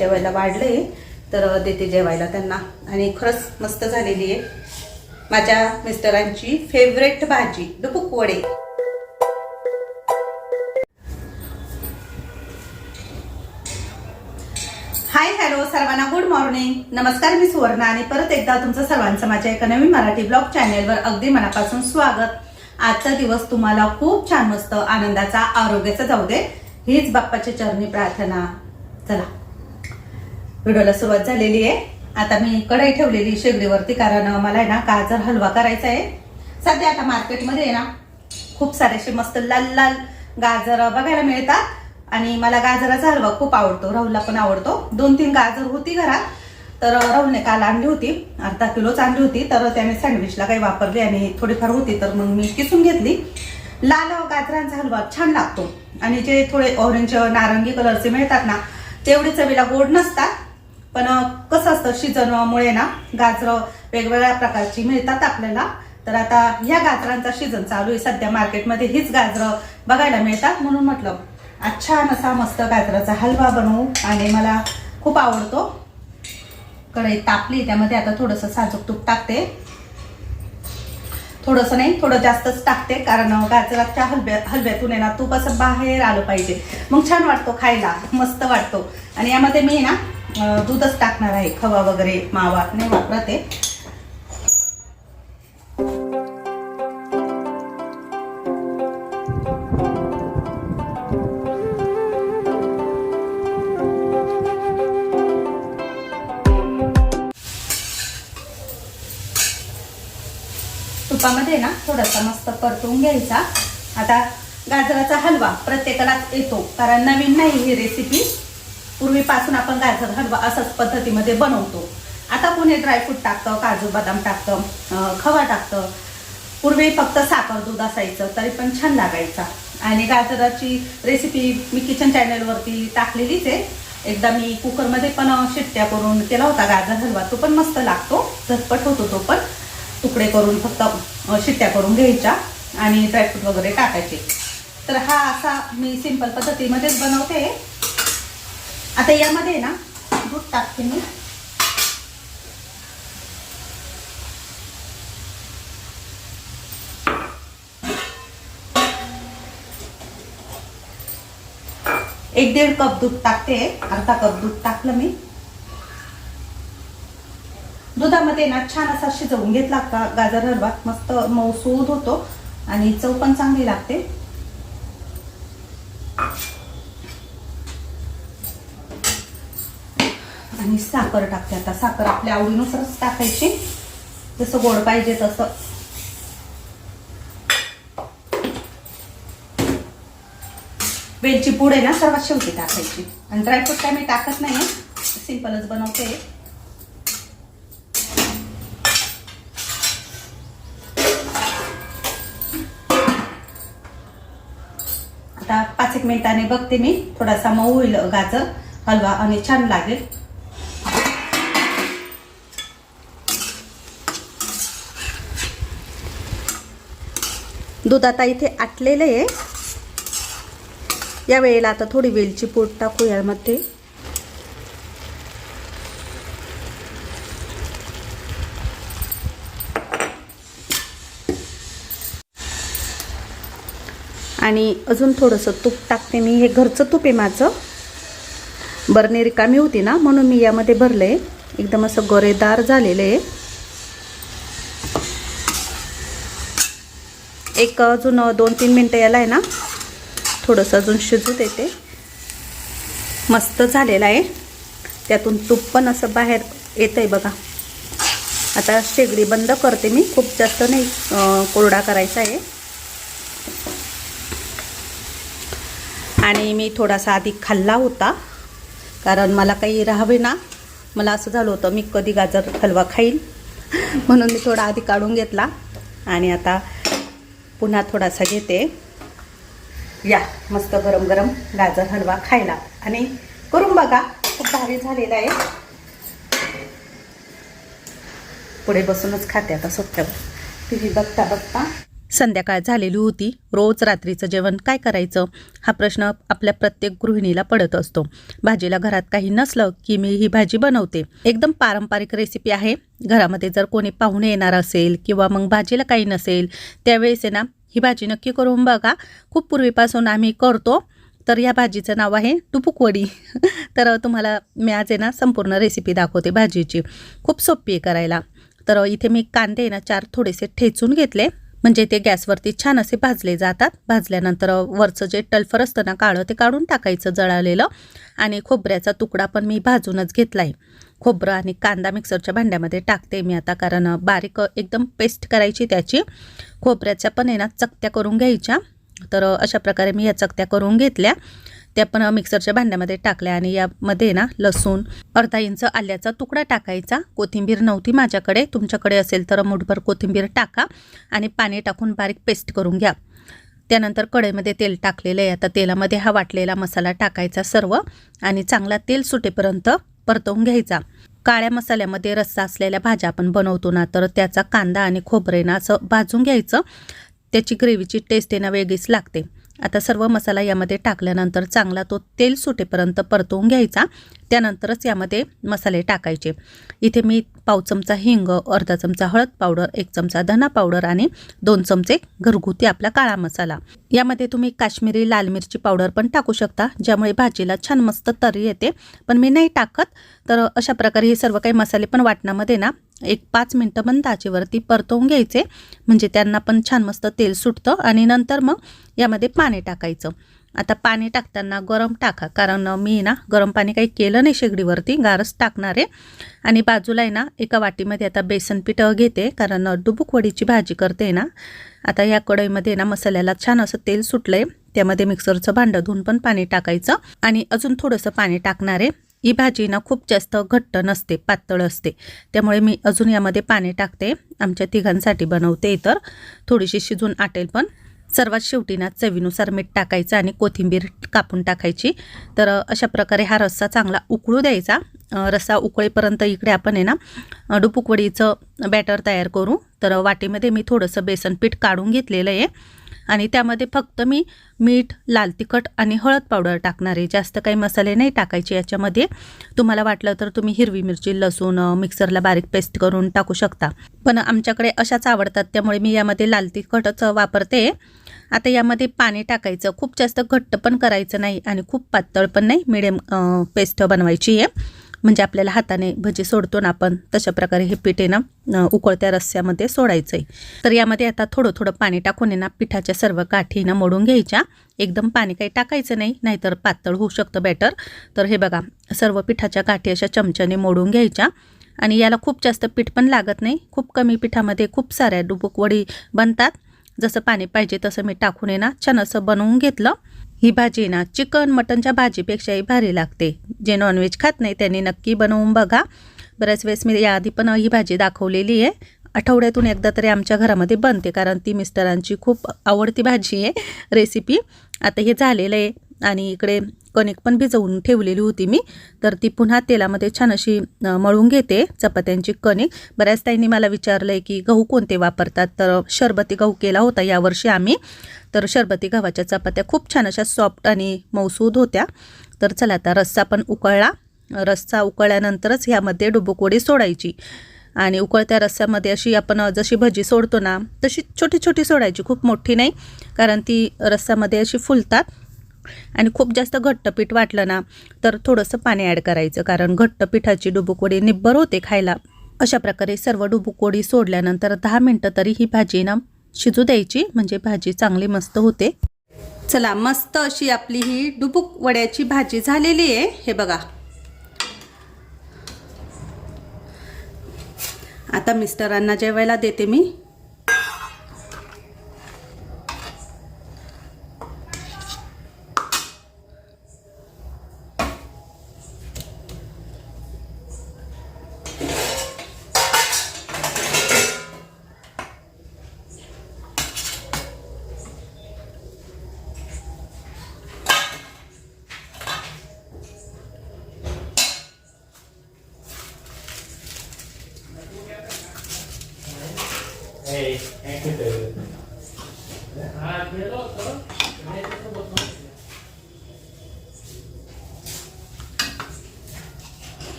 जेवायला वाढले तर देते जेवायला त्यांना. आणि खरंच मस्त झालेली आहे. माझ्या मिस्टरांची फेवरेट भाजी डुबुक वडे हाय हॅलो सर्वांना गुड मॉर्निंग नमस्कार मी सुवर्णा आणि परत एकदा तुमचं सर्वांचं माझ्या एका नवीन मराठी ब्लॉग चॅनेलवर अगदी मनापासून स्वागत. आजचा दिवस तुम्हाला खूप छान मस्त आनंदाचा आरोग्याचा जाऊ दे. हीच बाप्पाच्या चरणी प्रार्थना. चला. व्हिडिओला सुरुवात झालेली आहे. आता मी कढई ठेवलेली शेगडीवरती कारण मला आहे ना गाजर हलवा करायचा आहे. सध्या आता मार्केटमध्ये आहे ना खूप सारे असे मस्त लाल लाल गाजर बघायला मिळतात. आणि मला गाजराचा हलवा खूप आवडतो राहुलला पण आवडतो. दोन तीन गाजर होती घरात तर राहुलने काल आणली होती अर्धा किलोच आणली होती तर त्याने सँडविचला काही वापरली आणि थोडीफार होती तर मग मी किसून घेतली. लाल गाजरांचा हलवा छान लागतो. आणि जे थोडे ऑरेंज नारंगी कलरचे मिळतात ना तेवढे चवीला गोड नसतात. पण कसं असतं शिजनमुळे ना गाजरं वेगवेगळ्या प्रकारची मिळतात आपल्याला. तर आता ह्या गाजरांचा सीझन चालू आहे सध्या मार्केटमध्ये हीच गाजरं बघायला मिळतात म्हणून म्हटलं आज छान असा मस्त गाजराचा हलवा बनवू. आणि मला खूप आवडतो. कढई तापली त्यामध्ये आता थोडंसं साजूक तूप टाकते. थोडंसं नाही थोडं जास्तच टाकते कारण गाजराच्या हलव्या हलव्यातून आहे ना तूप असं बाहेर आलं पाहिजे. मग छान वाटतो खायला मस्त वाटतो. आणि यामध्ये मी ना दूधच टाकणार आहे खवा वगैरे मावा नाही वापरत आहे. तुपामध्ये ना थोडासा मस्त परतून घ्यायचा. आता गाजराचा हलवा प्रत्येकालाच येतो कारण नवीन नाही ही रेसिपी पूर्वीपासून आपण गाजर हलवा असाच पद्धतीमध्ये बनवतो. आता कोणी ड्रायफ्रूट टाकतं काजू बदाम टाकतं खवा टाकतं. पूर्वी फक्त साखर दूध असायचं तरी पण छान लागायचा. आणि गाजराची रेसिपी मी किचन चॅनलवरती टाकलेलीच आहे. एकदा मी कुकरमध्ये पण शिट्ट्या करून केला होता गाजर हलवा तो पण मस्त लागतो. झटपट होतो तो पण. तुकडे करून फक्त शिट्ट्या करून घ्यायच्या आणि ड्रायफ्रूट वगैरे टाकायचे. तर हा असा मी सिंपल पद्धतीमध्येच बनवते. आता यामध्ये ना दूध टाकते मी. एक दीड कप दूध टाकते अर्धा कप दूध टाकलं मी. दुधामध्ये ना छान असा शिजवून घेतला का गाजर हलवा मस्त मऊसूद होतो आणि चव पण चांगली लागते. आणि साखर टाकते. आता साखर आपल्या आवडीनुसारच टाकायची. जसं गोड पाहिजे तसं. वेलची पूड आहे ना सर्वात शेवटी टाकायची. आणि ड्रायफ्रूट काय मी टाकत नाही सिंपलच बनवते. आता पाच एक मिनिटाने बघते मी. थोडासा मऊ होईल गाजर. हलवा आणि छान लागेल. दूध आता इथे आटलेलं आहे. या वेळेला आता थोडी वेलची पूड टाकू यामध्ये आणि अजून थोडंसं तूप टाकते मी. हे घरचं तूप आहे माझं. बरणे रिकामी होती ना म्हणून मी यामध्ये भरलं आहे एकदम असं गोरेदार झालेलं आहे. एक अजून दोन तीन मिनटं याला आहे ना? थोडंसं अजून शिजू देते. मस्त झालेलं आहे. त्यातून तूप पण असं बाहेर येतं आहे बघा. आता शेगडी बंद करते मी. खूप जास्त नाही कोरडा करायचा आहे. आणि मी थोडासा आधी खाल्ला होता. कारण मला काही राहावे ना. मला असं झालं होतं मी कधी गाजर हलवा खाईल म्हणून मी थोडा आधी काढून घेतला. आणि आता पुन्हा थोडासा घेते. या मस्त गरम गरम गाजर हलवा खायला. आणि करून बघा खूप भारी झालेला आहे. पुढे बसूनच खाते आता सोप्यावर टी व्ही बघता बघता संध्याकाळ झालेली होती. रोज रात्रीचं जेवण काय करायचं? हा प्रश्न आपल्या प्रत्येक गृहिणीला पडत असतो. भाजीला घरात काही नसलं की मी ही भाजी बनवते. एकदम पारंपरिक रेसिपी आहे. घरामध्ये जर कोणी पाहुणे येणार असेल किंवा मग भाजीला काही नसेल त्यावेळेस आहे ना ही भाजी नक्की करून बघा. खूप पूर्वीपासून आम्ही करतो. तर या भाजीचं नाव आहे टुपुकवडी. तर तुम्हाला मी आज आहे ना संपूर्ण रेसिपी दाखवते भाजीची. खूप सोपी आहे करायला. तर इथे मी कांदे ना चार थोडेसे ठेचून घेतले. म्हणजे ते गॅसवरती छान असे भाजले जातात. भाजल्यानंतर वरचं जे टल्फर असतं ना काळं ते काढून टाकायचं जळालेलं. आणि खोबऱ्याचा तुकडा पण मी भाजूनच घेतला आहे खोबरं आणि कांदा मिक्सरच्या भांड्यामध्ये टाकते मी आता कारण बारीक एकदम पेस्ट करायची त्याची. खोबऱ्याच्या पण आहे ना चकत्या करून घ्यायच्या. तर अशा प्रकारे मी या चकत्या करून घेतल्या. त्या पण मिक्सरच्या भांड्यामध्ये टाकल्या आणि यामध्ये ना लसूण अर्धा इंच आल्याचा तुकडा टाकायचा. कोथिंबीर नव्हती माझ्याकडे. तुमच्याकडे असेल तर मुठभर कोथिंबीर टाका आणि पाणी टाकून बारीक पेस्ट करून घ्या. त्यानंतर कढईमध्ये तेल टाकलेलं आहे. आता तेलामध्ये हा वाटलेला मसाला टाकायचा सर्व आणि चांगला तेल सुटेपर्यंत परतवून घ्यायचा. काळ्या मसाल्यामध्ये रस्सा असलेल्या भाज्या आपण बनवतो ना तर त्याचा कांदा आणि खोबरेना असं भाजून घ्यायचं. त्याची ग्रेव्हीची टेस्ट आहे ना वेगळीच लागते. आता सर्व मसाला यामध्ये टाकल्यानंतर चांगला तो तेल सुटेपर्यंत परतवून घ्यायचा. त्यानंतरच यामध्ये मसाले टाकायचे. इथे मी पाव चमचा हिंग अर्धा चमचा हळद पावडर एक चमचा धना पावडर आणि दोन चमचे घरगुती आपला काळा मसाला. यामध्ये तुम्ही काश्मीरी लाल मिरची पावडर पण टाकू शकता ज्यामुळे भाजीला छान मस्त तरी येते. पण मी नाही टाकत तर अशा प्रकारे हे सर्व काही मसाले पण वाटणामध्ये ना एक पाच मिनटं पण आचेवरती परतवून घ्यायचे. म्हणजे त्यांना पण छान मस्त तेल सुटतं आणि नंतर मग यामध्ये पाणी टाकायचं. आता पाणी टाकताना गरम टाका. कारण मी ना गरम पाणी काही केलं नाही शेगडीवरती. गारच टाकणार आहे. आणि बाजूला आहे ना एका वाटीमध्ये आता बेसन पीठ घेते. कारण डुबुक वडीची भाजी करते ना. आता या कढईमध्ये ना मसाल्याला छान असं तेल सुटलं आहे त्यामध्ये मिक्सरचं भांडं धुवून पण पाणी टाकायचं. आणि अजून थोडंसं पाणी टाकणार आहे. ही भाजी ना खूप जास्त घट्ट नसते पातळ असते. त्यामुळे मी अजून यामध्ये पाणी टाकते. आमच्या तिघांसाठी बनवते तर थोडीशी शिजून आटेल पण. सर्वात शेवटी ना चवीनुसार मीठ टाकायचं आणि कोथिंबीर कापून टाकायची. तर अशा प्रकारे हा रस्सा चांगला उकळू द्यायचा. रस्सा उकळेपर्यंत इकडे आपण आहे ना डुपुकवडीचं बॅटर तयार करू. तर वाटीमध्ये मी थोडंसं बेसन पीठ काढून घेतलेलं आहे. आणि त्यामध्ये फक्त मी मीठ लाल तिखट आणि हळद पावडर टाकणार आहे. जास्त काही मसाले नाही टाकायचे याच्यामध्ये. तुम्हाला वाटलं तर तुम्ही हिरवी मिरची लसूण मिक्सरला बारीक पेस्ट करून टाकू शकता. पण आमच्याकडे अशाच आवडतात त्यामुळे मी यामध्ये लाल तिखटच वापरते. आता यामध्ये पाणी टाकायचं. खूप जास्त घट्ट पण करायचं नाही आणि खूप पातळ पण नाही मिडियम पेस्ट बनवायची आहे. म्हणजे आपल्याला हाताने भजी सोडतो ना आपण तशा प्रकारे हे पीठ आहे ना उकळत्या रस्स्यामध्ये सोडायचं आहे तर यामध्ये आता थोडं थोडं पाणी टाकून आहे ना पिठाच्या सर्व काठी ना मोडून घ्यायच्या. एकदम पाणी काही टाकायचं नाही नाहीतर पातळ होऊ शकतं बॅटर तर हे बघा सर्व पिठाच्या काठी अशा चमच्याने मोडून घ्यायच्या. आणि याला खूप जास्त पीठ पण लागत नाही. खूप कमी पिठामध्ये खूप साऱ्या डुबुकवडी बनतात. जसं पाणी पाहिजे तसं मी टाकून आहे ना छान असं बनवून घेतलं. ही भाजी ना चिकन मटनच्या भाजीपेक्षाही भारी लागते. जे नॉनव्हेज खात नाही त्यांनी नक्की बनवून बघा. बऱ्याच वेळेस मी याआधी पण ही भाजी दाखवलेली आहे. आठवड्यातून एकदा तरी आमच्या घरामध्ये बनते कारण ती मिस्टरांची खूप आवडती भाजी आहे रेसिपी आता हे झालेलं आहे आणि इकडे कणिक पण भिजवून ठेवलेली होती मी. तर ती पुन्हा तेलामध्ये छान अशी मळून घेते चपात्यांची कणिक. बऱ्याच ताईंनी मला विचारलं आहे की गहू कोणते वापरतात? तर शरबती गहू केला होता यावर्षी आम्ही. तर शरबती गव्हाच्या चपात्या खूप छान अशा सॉफ्ट आणि मौसूद होत्या. तर चला आता रस्सा पण उकळला. रस्सा उकळल्यानंतरच ह्यामध्ये डुबुकवडी सोडायची. आणि उकळत्या रस्स्यामध्ये अशी आपण जशी भजी सोडतो ना तशी छोटी छोटी सोडायची. खूप मोठी नाही कारण ती रस्स्यामध्ये अशी फुलतात. आणि खूप जास्त घट्ट पीठ वाटलं ना तर थोडंसं पाणी ॲड करायचं. कारण घट्ट पिठाची डुबुकवडी निब्बर होते खायला. अशा प्रकारे सर्व डुबुकवडी सोडल्यानंतर दहा मिनटं तरी ही भाजी ना शिजू द्यायची. म्हणजे भाजी चांगली मस्त होते. चला मस्त अशी आपली ही डुबुक वड्याची भाजी झालेली आहे. हे बघा. आता मिस्टरांना जेवायला देते मी.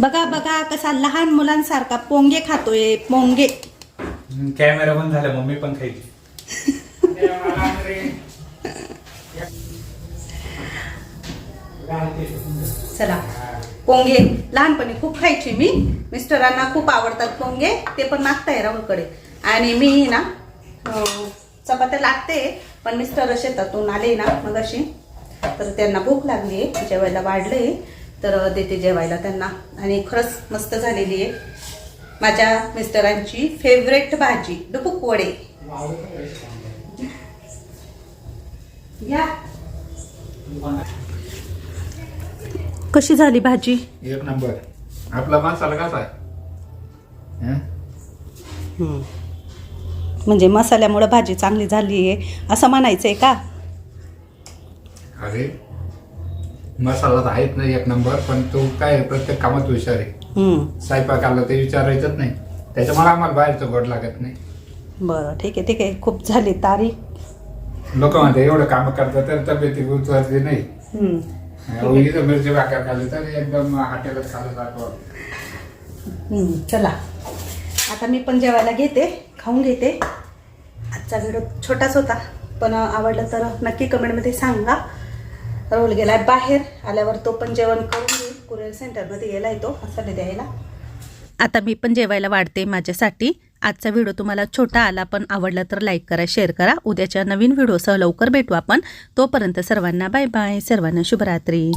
बघा बघा कसा लहान मुलांसारखा पोंगे खातोय पोंगे. कॅमेरा बंद झाला मम्मी पण खायची चला पोंगे. लहानपणी खूप खायची मी. मिस्टरांना खूप आवडतात पोंगे ते पण मागताय राहुलकडे. आणि मी ना चपात्या लागते पण मिस्टर शेतातून आले ना मग अशी तर त्यांना भूक लागली आहे जेवायला वाढले तर देते जेवायला त्यांना. आणि खरंच मस्त झालेली आहे. माझ्या मिस्टरांची फेवरेट भाजी डुबुक वडे या. कशी झाली भाजी? एक नंबर. आपला मसाला कसा आहे? हं? म्हणजे मसाल्यामुळे भाजी चांगली झाली आहे असं म्हणायचंय का? अरे मसाला तर आहेच नाही एक नंबर पण तो काय आहे, प्रत्येक कामात हुशार आहे. हम्म, स्वयंपाक आला ते विचारायचंच नाही. त्याच्यामुळे आम्हाला बाहेरचं गोड लागत नाही. बरं ठीक आहे ठीक आहे. खूप झाली तारीख. लोक म्हणते एवढं काम करतात तर तब्येती उचलते नाही. हम्म, मिरची भाकर खाल्ली तर एकदम हॉटेलात खाल्लं जातो. हम्म, चला. आता मी पण जेवायला घेते खाऊन घेते. आजचा व्हिडिओ छोटाच होता पण आवडलं तर नक्की कमेंटमध्ये सांगा. रोल गेलाय बाहेर. आल्यावर तो पण जेवण करून घेईल. कुरिअर सेंटरमध्ये गेलाय तो मसाले द्यायला. आता मी पण जेवायला वाढते माझ्यासाठी. आजचा व्हिडिओ तुम्हाला छोटा आला पण आवडला तर लाईक करा शेअर करा. उद्याच्या नवीन व्हिडिओसह लवकर भेटू आपण. तोपर्यंत सर्वांना बाय बाय सर्वांना शुभरात्री.